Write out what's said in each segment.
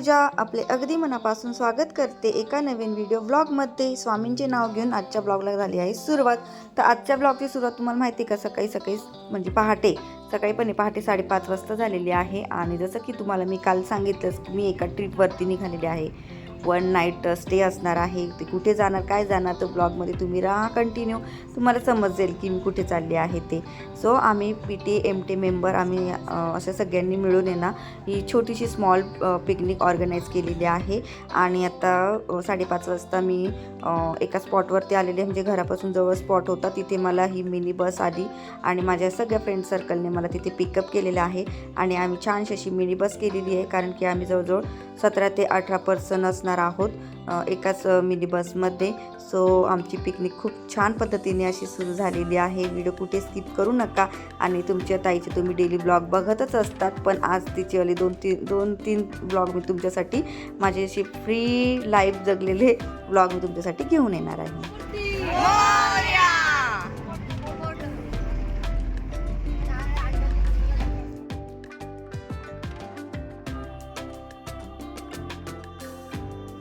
पूजा आपले अगदी मनापासून स्वागत करते एका नवीन व्हिडिओ ब्लॉगमध्ये स्वामींचे नाव घेऊन आजच्या ब्लॉगला झाली आहे सुरुवात. तर आजच्या ब्लॉगची सुरुवात तुम्हाला माहिती आहे का? सकाळी सकाळी म्हणजे पहाटे. सकाळी पण पहाटे साडेपाच वाजता झालेली आहे. आणि जसं की तुम्हाला मी काल सांगितलंच की मी एका ट्रिपवरती निघालेली आहे. वन नाईट स्टे असणार आहे. ते कुठे जाणार काय जाणार तर ब्लॉगमध्ये तुम्ही राहा कंटिन्यू तुम्हाला समजेल की मी कुठे चालली आहे ते. सो आम्ही P T M T member आम्ही अशा सगळ्यांनी मिळून आहे ना ही छोटीशी स्मॉल पिकनिक ऑर्गनाईज केलेली आहे. आणि आता साडेपाच वाजता मी एका स्पॉटवरती आलेले म्हणजे घरापासून जवळ स्पॉट होता तिथे मला ही मिनी बस आली. आणि माझ्या सगळ्या फ्रेंड सर्कलने मला तिथे पिकअप केलेलं आहे. आणि आम्ही छानशी अशी मिनी बस केलेली आहे कारण की आम्ही जवळजवळ सतरा ते अठरा पर्सन असणार आहोत एकाच मिनी बसमध्ये सो आमची पिकनिक खूप छान पद्धतीने अशी सुरू झालेली आहे. व्हिडिओ कुठे स्किप करू नका. आणि तुमच्या ताईचे तुम्ही डेली ब्लॉग बघतच असतात. पण आज तिचेवाले दोन तीन दोन तीन ब्लॉग मी तुमच्यासाठी माझे असे फ्री लाईफ जगलेले ब्लॉग मी तुमच्यासाठी घेऊन येणार आहे.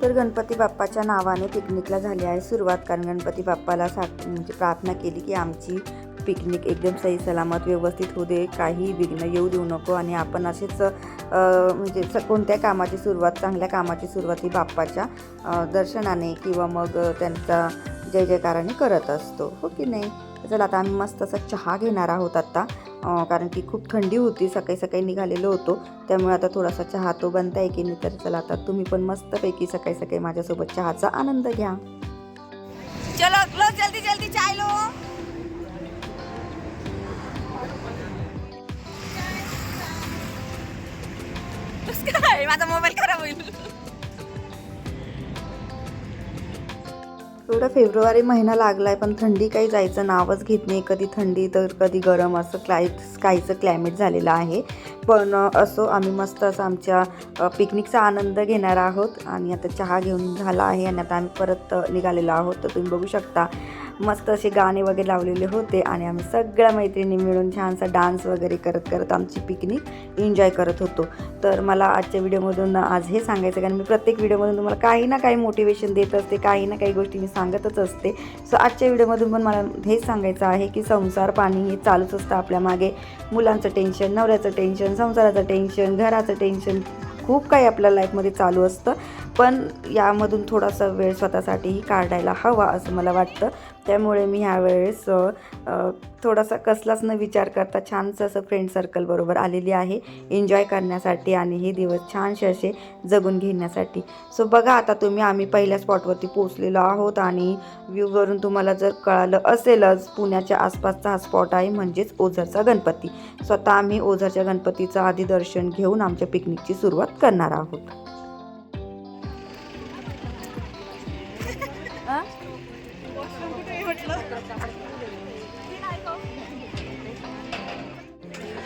तर गणपती बाप्पाच्या नावाने पिकनिकला झाली आहे. सुरुवात कारण गणपती बाप्पाला सा म्हणजे प्रार्थना केली की आमची पिकनिक एकदम सही सलामत व्यवस्थित होऊ दे. काही विघ्न येऊ देऊ नको आणि आपण असेच म्हणजे स कोणत्या कामाची सुरुवात चांगल्या कामाची सुरुवात ही बाप्पाच्या दर्शनाने किंवा मग त्यांचा जय जयकाराने करत असतो. हो की नाही? चला आता आम्ही मस्त असा चहा घेणार आहोत आत्ता कारण की खूप थंडी होती सकाळी सकाळी निघालेलो होतो. त्यामुळे आता थोडासा चहा तो बनता की नाही तर चला आता तुम्ही पण मस्तपैकी सकाळी सकाळी माझ्यासोबत चहाचा आनंद घ्या. चलो लो जल्दी जल्दी चाय लो. माझा मोबाईल खराब होईल. एवढा फेब्रुवारी महिना लागलाय पण थंडी काही जायचं नावच घेत नाही. कधी थंडी तर कधी गरम असं क्लाय स्कायचं क्लायमेट झालेलं आहे. पण असो आम्ही मस्त असं आमच्या पिकनिकचा आनंद घेणार आहोत. आणि आता चहा घेऊन झाला आहे आणि आता आम्ही परत निघालेलो आहोत. तर तुम्ही बघू शकता. मस्त असे गाणे वगैरे लावलेले होते आणि आम्ही सगळ्या मैत्रिणी मिळून छानसा डान्स वगैरे करत करत आमची पिकनिक एन्जॉय करत होतो. तर मला आजच्या व्हिडिओमधून आज हे सांगायचं कारण मी प्रत्येक व्हिडिओमधून तुम्हाला काही ना काही मोटिवेशन देत असते काही ना काही गोष्टी मी सांगतच असते. सो आजच्या व्हिडिओमधून पण मला हेच सांगायचं आहे की संसार पाणी हे चालूच असतं आपल्या मागे. मुलांचं टेन्शन नवऱ्याचं टेन्शन संसाराचं टेन्शन घराचं टेन्शन खूप काही आपल्या लाईफमध्ये चालू असतं. पण यामधून थोडासा वेळ स्वतःसाठीही काढायला हवा असं मला वाटतं. त्यामुळे मी ह्यावेळेस थोडासा कसलाच न विचार करता छानसं असं फ्रेंड सर्कलबरोबर आलेली आहे. एन्जॉय करण्यासाठी आणि हे दिवस छानसे असे जगून घेण्यासाठी. सो बघा आता तुम्ही आम्ही पहिल्या स्पॉटवरती पोचलेलो आहोत आणि व्ह्यूवरून तुम्हाला जर कळालं असेलच पुण्याच्या आसपासचा हा स्पॉट आहे म्हणजेच ओझरचा गणपती. स्वतः आम्ही ओझरच्या गणपतीचं आधी दर्शन घेऊन आमच्या पिकनिकची सुरुवात करणार आहोत.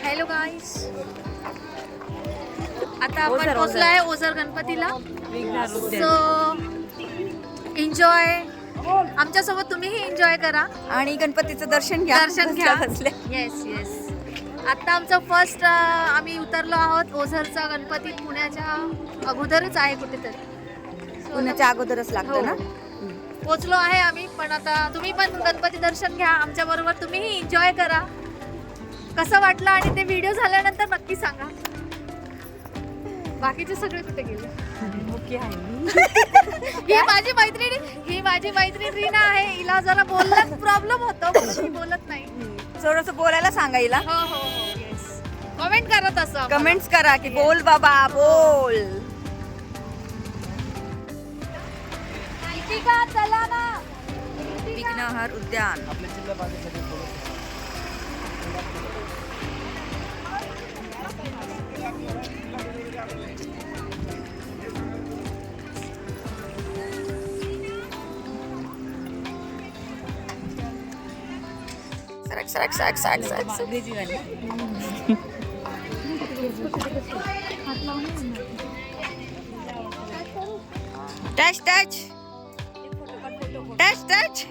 हॅलो गाईस आता आपण पोचलो आहे ओझर गणपतीला. सो एन्जॉय आमच्यासोबत तुम्हीही एन्जॉय करा. आणि गणपतीचं दर्शन घ्या. दर्शन घ्या. येस येस आता आमचं फर्स्ट आम्ही उतरलो आहोत ओझरचा गणपती पुण्याच्या अगोदरच आहे कुठेतरी. पुण्याच्या अगोदरच लागतं ना? हो. पोचलो आहे आम्ही पण आता तुम्ही पण गणपती दर्शन घ्या आमच्या बरोबर तुम्हीही एन्जॉय करा. कसं वाटलं आणि ते व्हिडिओ झाल्यानंतर नक्की सांगा. बाकीचे सगळे कुठे गेले? ही माझी मैत्रिणी ही माझी मैत्रीण रीना आहे हिला जरा बोलण्यात प्रॉब्लेम होतो मी बोलत नाही. थोडस बोलायला सांगायला हो हो हो येस कमेंट करत असं कमेंट्स करा की बोल बाबा बोल. विघ्नहर उद्यान. सरक सरक सरक सरक सरक. टच टच टच टच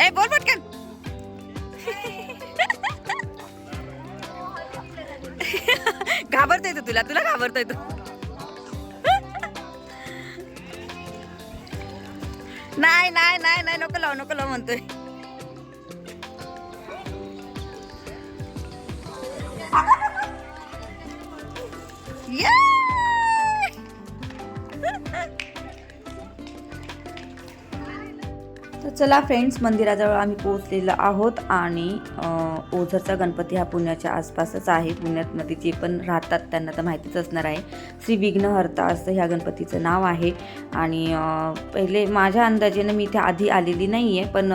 ए बोल पटकन घाबरतोय तू तुला तुला घाबरतोय तू. नाही नाही नाही नाही नको लाव नको लाव म्हणतोय. Yeah! तर चला फ्रेंड्स मंदिराजवळ आम्ही पोहोचलेलो आहोत आणि ओझरचा गणपती हा पुण्याच्या आसपासच आहे. पुण्यात जे पण राहतात त्यांना तर माहितीच असणार आहे. श्री विघ्नहर्ता असं ह्या गणपतीचं नाव आहे. आणि पहिले माझ्या अंदाजेनं मी इथे आधी आलेली नाही आहे पण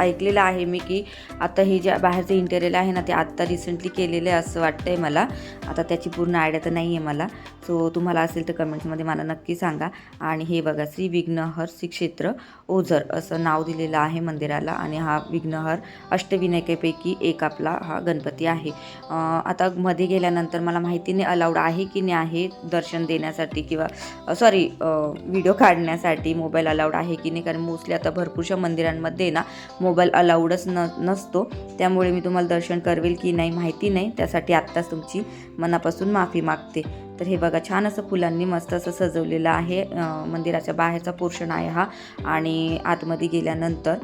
ऐकलेलं आहे मी की आता हे जे बाहेरचं इंटेरियर आहे ना ते आत्ता रिसेंटली केलेलं आहे असं वाटतं आहे मला. आता त्याची पूर्ण आयडिया तर नाही आहे मला. सो तुम्हाला असेल तर कमेंट्समध्ये मला नक्की सांगा. आणि हे बघा श्री विघ्नहर श्री क्षेत्र ओझर असं नाव दिलेलं आहे मंदिराला. आणि हा विघ्नहर अष्टविनायकापैकी एक आपला हा गणपती आहे. आता मध्ये गेल्यानंतर मला माहिती नाही अलाउड आहे की नाही आहे दर्शन देण्यासाठी किंवा सॉरी व्हिडिओ काढण्यासाठी मोबाईल अलाउड आहे की नाही? कारण मोस्टली आता भरपूरशा मंदिरांमध्ये ना मोबाईल अलाउडच न नसतो. त्यामुळे मी तुम्हाला दर्शन करवेल की नाही माहिती नाही. त्यासाठी आत्ताच तुमची मनापासून माफी मागते. तर हे बघा छान असं फुलांनी मस्त असं सजवलेलं आहे. मंदिराच्या बाहेरचा पोर्शन आहे हा आणि आतमध्ये गेल्यानंतर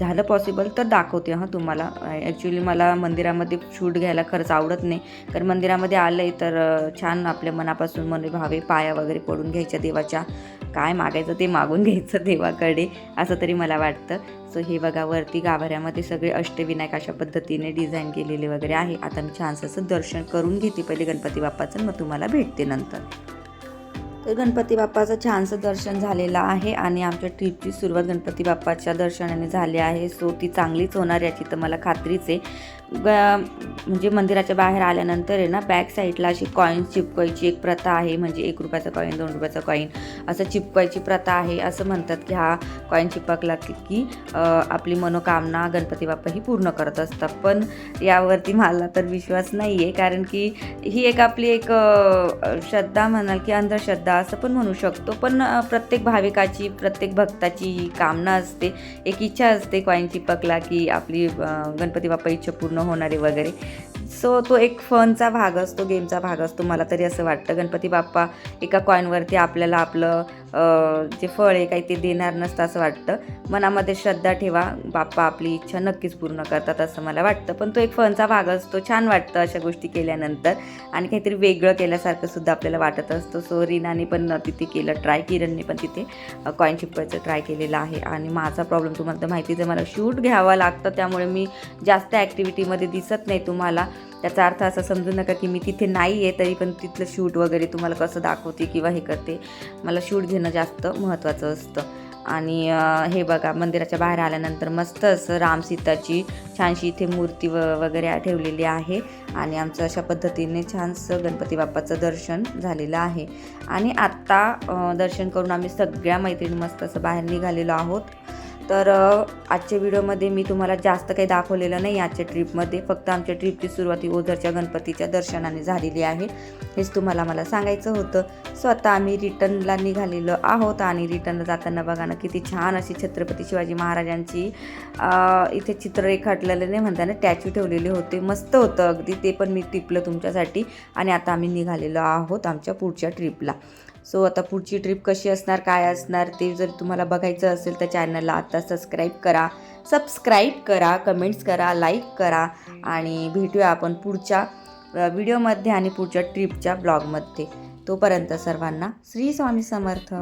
झालं पॉसिबल तर दाखवते हां तुम्हाला. ॲक्च्युली मला मंदिरामध्ये शूट घ्यायला खरंच आवडत नाही. कारण मंदिरामध्ये आलं आहे तर छान आपल्या मनापासून मन भावे पाया वगैरे पडून घ्यायच्या देवाच्या. काय मागायचं ते मागून घ्यायचं देवाकडे असं तरी मला वाटतं. सो हे बघा वरती गाभाऱ्यामध्ये सगळे अष्टविनायक अशा पद्धतीने डिझाईन केलेले वगैरे आहे. आता मी छानसं असं दर्शन करून घेते पहिले गणपती बाप्पाचं मग तुम्हाला भेटते नंतर. तर गणपती बाप्पाचं छानसं दर्शन झालेलं आहे आणि आमच्या ट्रिपची सुरुवात गणपती बाप्पाच्या दर्शनाने झाली आहे. सो ती चांगलीच होणार याची तर मला खात्रीच आहे. ग म्हणजे मंदिराच्या बाहेर आल्यानंतर आहे ना बॅक साईडला अशी कॉईन चिपकायची एक प्रथा आहे. म्हणजे एक रुपयाचा कॉईन दोन रुपयाचा कॉईन असं चिपकायची प्रथा आहे. असं म्हणतात की हा कॉईन चिपकला की आपली मनोकामना गणपती बाप्पा ही पूर्ण करत असतात. पण यावरती मला तर विश्वास नाही आहे कारण की ही एक आपली एक श्रद्धा म्हणाल की अंधश्रद्धा असं पण म्हणू शकतो. पण प्रत्येक भाविकाची प्रत्येक भक्ताची कामना असते. एक इच्छा असते कॉईन चिपकला की आपली गणपती बाप्पा इच्छा पूर्ण होणारे वगैरे. सो तो एक फनचा भाग असतो गेमचा भाग असतो. मला तरी असं वाटतं. गणपती बाप्पा एका कॉईनवरती आपल्याला आपलं जे फळ आहे काही ते देणार नसतं असं वाटतं. मनामध्ये श्रद्धा ठेवा. बाप्पा आपली इच्छा नक्कीच पूर्ण करतात असं मला वाटतं. पण तो एक फनचा भाग असतो. छान वाटतं अशा गोष्टी केल्यानंतर. आणि काहीतरी वेगळं केल्यासारखं सुद्धा आपल्याला वाटत असतं. सो रीनाने पण तिथे केलं ट्राय किरणने पण तिथे कॉईन चिपकायचं ट्राय केलेलं आहे. आणि माझा प्रॉब्लेम तुम्हाला तर माहितीच आहे. मला शूट घ्यावा लागतं. त्यामुळे मी जास्त ॲक्टिव्हिटीमध्ये दिसत नाही तुम्हाला. त्याचा अर्थ असा समजू नका की मी तिथे नाही आहे तरी पण तिथलं शूट वगैरे तुम्हाला कसं दाखवते किंवा हे करते मला शूट घेणं जास्त महत्त्वाचं असतं. आणि हे बघा मंदिराच्या बाहेर आल्यानंतर मस्त असं राम सीताची छानशी इथे मूर्ती व वगैरे ठेवलेली आहे. आणि आमचं अशा पद्धतीने छानसं गणपती बाप्पाचं दर्शन झालेलं आहे. आणि आत्ता दर्शन करून आम्ही सगळ्या मैत्रिणी मस्त असं बाहेर निघालेलो आहोत. तर आजच्या व्हिडिओमध्ये मी तुम्हाला जास्त काही दाखवलेलं नाही आजच्या ट्रिपमध्ये. फक्त आमच्या ट्रिपची सुरुवात ही ओझरच्या गणपतीच्या दर्शनाने झालेली आहे. हेच तुम्हाला मला सांगायचं होतं. सो आता आम्ही रिटर्नला निघालेलो आहोत आणि रिटर्नला जाताना बघा ना किती छान अशी छत्रपती शिवाजी महाराजांची इथे चित्र रेखाटलेलं नाही म्हणताना टॅच्यू ठेवलेले होते. मस्त होतं अगदी ते पण मी टिपलं तुमच्यासाठी. आणि आता आम्ही निघालेलो आहोत आमच्या पुढच्या ट्रिपला. सो आता पुढची ट्रिप कशी असणार काय असणार ते जर तुम्हाला बघायचं असेल तर चॅनलला आता सबस्क्राईब करा. सबस्क्राईब करा कमेंट्स करा लाईक करा आणि भेटूया आपण पुढच्या व्हिडिओमध्ये आणि पुढच्या ट्रिपच्या ब्लॉगमध्ये तोपर्यंत सर्वांना श्री स्वामी समर्थ.